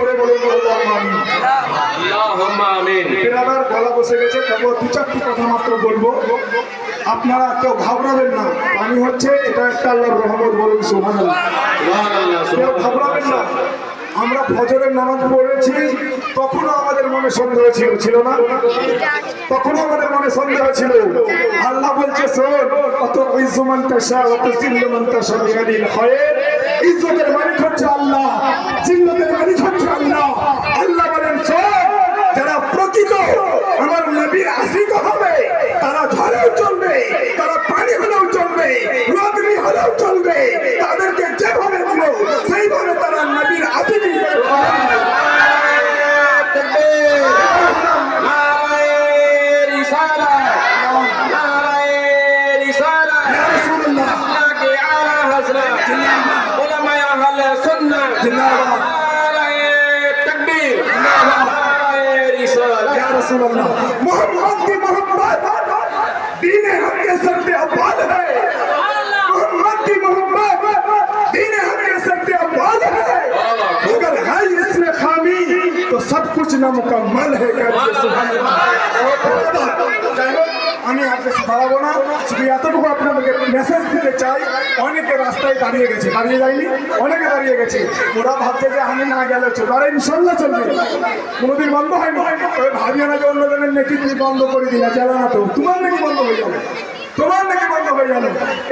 করে বলুন বেরাদার গলা বসে গেছে কেবল দু চারটি কথা মাত্র বলব। আপনারা কেউ ঘাবড়াবেন না পানি হচ্ছে এটা একটা আল্লাহর রহমত বলুন সুবহানাল্লাহ। কেউ ঘাবড়াবেন না আমরা ফজরের নামাজ পড়েছি তখনও আমাদের মনে সন্দেহ ছিল ছিল না? তখনও আমাদের মনে সন্দেহ ছিল। আল্লাহ বলছে ইজ্জতের মালিক হচ্ছে আল্লাহ জিল্লতের মালিক मोहम्मद की मोहब्बत दीन हक के पे अव्वल है मोहम्मद की मोहब्बत दीन हक के पे अव्वल है अगर है इसमें खामी तो सब कुछ ना मुकम्मल है कहते सुभान যাই আমি আপনাকে বাড়াবো না। শুধু এতটুকু আপনাদেরকে মেসেজ দিতে চাই, অনেকে রাস্তায় দাঁড়িয়ে গেছে। দাঁড়িয়ে যায়নি? অনেকে দাঁড়িয়ে গেছে। ওরা ভাবছে যে আমি না গেলে চলবে। আরে ইনশাল্লাহ চলবে। কোনোদিন বন্ধ হয়নি। ওই ভাবিও না যে অন্যজনের নাকি তুমি বন্ধ করে দিলে চালা না তো। তোমার নাকি বন্ধ হয়ে যাবে। তোমার নাকি বন্ধ হয়ে গেল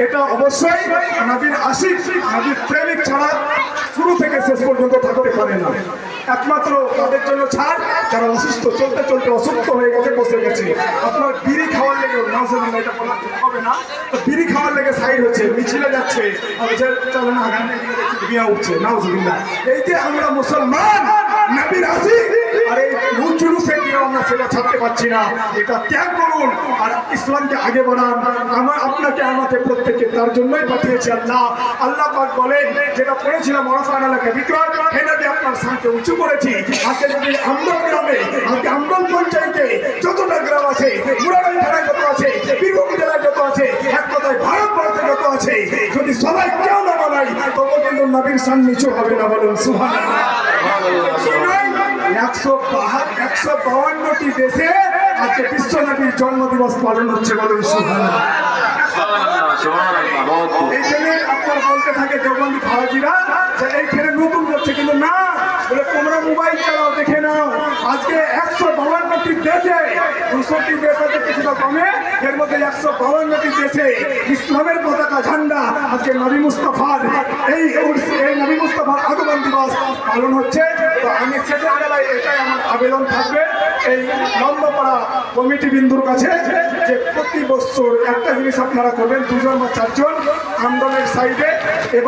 এটা অবশ্যই নবীর আশিক, নবীর প্রেমিক ছাড়া শুরু থেকে শেষ পর্যন্ত থাকতে পারে না একমাত্র তাদের জন্য ছাড়, যারা অসুস্থ, চলতে চলতে অসুস্থ হয়ে গেছে, বসে গেছে। আপনার বিড়ি খাওয়ার লেগে নাউজুবিল্লাহ এটা হবে না। তো বিড়ি খাওয়ার লেগে সাইড হচ্ছে, মিছিলে যাচ্ছে চলে না বিয়া উঠছে, নাউজুবিল্লাহ। এই যে আমরা মুসলমান আমরা সেটা ছাড়তে পারছি না। এটা ত্যাগ করুন আর ইসলামকে আগে বাড়ান। আমার আপনাকে আমাকে প্রত্যেককে তার জন্যই পাঠিয়েছি আল্লাহ। আল্লাহ পাক বলেন যেটা পড়েছিলাম অরফান এলাকা বিক্রয় এটাকে আপনার সাথে উঁচু করেছি। আজকে যদি আমদল গ্রামে আজকে আমদল পঞ্চায়েতে যতটা গ্রাম আছে মুরাবাই থানায় যত আছে বীরভূম জেলায় যত আছে এক কথায় ভারতবর্ষে যত আছে যদি সবাই কেউ না বানাই তবু কিন্তু নবীর সান নিচু হবে না বলুন সুহান একশো একশো বাউান্নটি দেশে আজকে বিশ্ব নবীর জন্মদিবস পালন হচ্ছে বলুন সুহান সুবহানাল্লাহ সুবহানাল্লাহ বহুত খুব। এই জন্য আপনার বলতে থাকে দেওবন্দি খাওয়াজিরা যে এইখানে নতুন করছে কিন্তু না বলে তোমরা মোবাইল চালাও দেখে নাও আজকে একশো বাউান্নটি দেশে দুশোটি দেশ আছে কিছুটা কমে এর মধ্যে একশো বাউান্নটি দেশে ইসলামের আজকে নবী মুস্তফার এই নবী মুস্তফার আগমন দিবস পালন হচ্ছে। তো আমি সেটা আগে এটাই আমার আবেদন থাকবে। এই লম্বপাড়া কমিটি বিন্দুর কাছে যে প্রতি বছর একটা জিনিস আপনারা করবেন, দুজন বা চারজন আন্দোলনের সাইডে এবং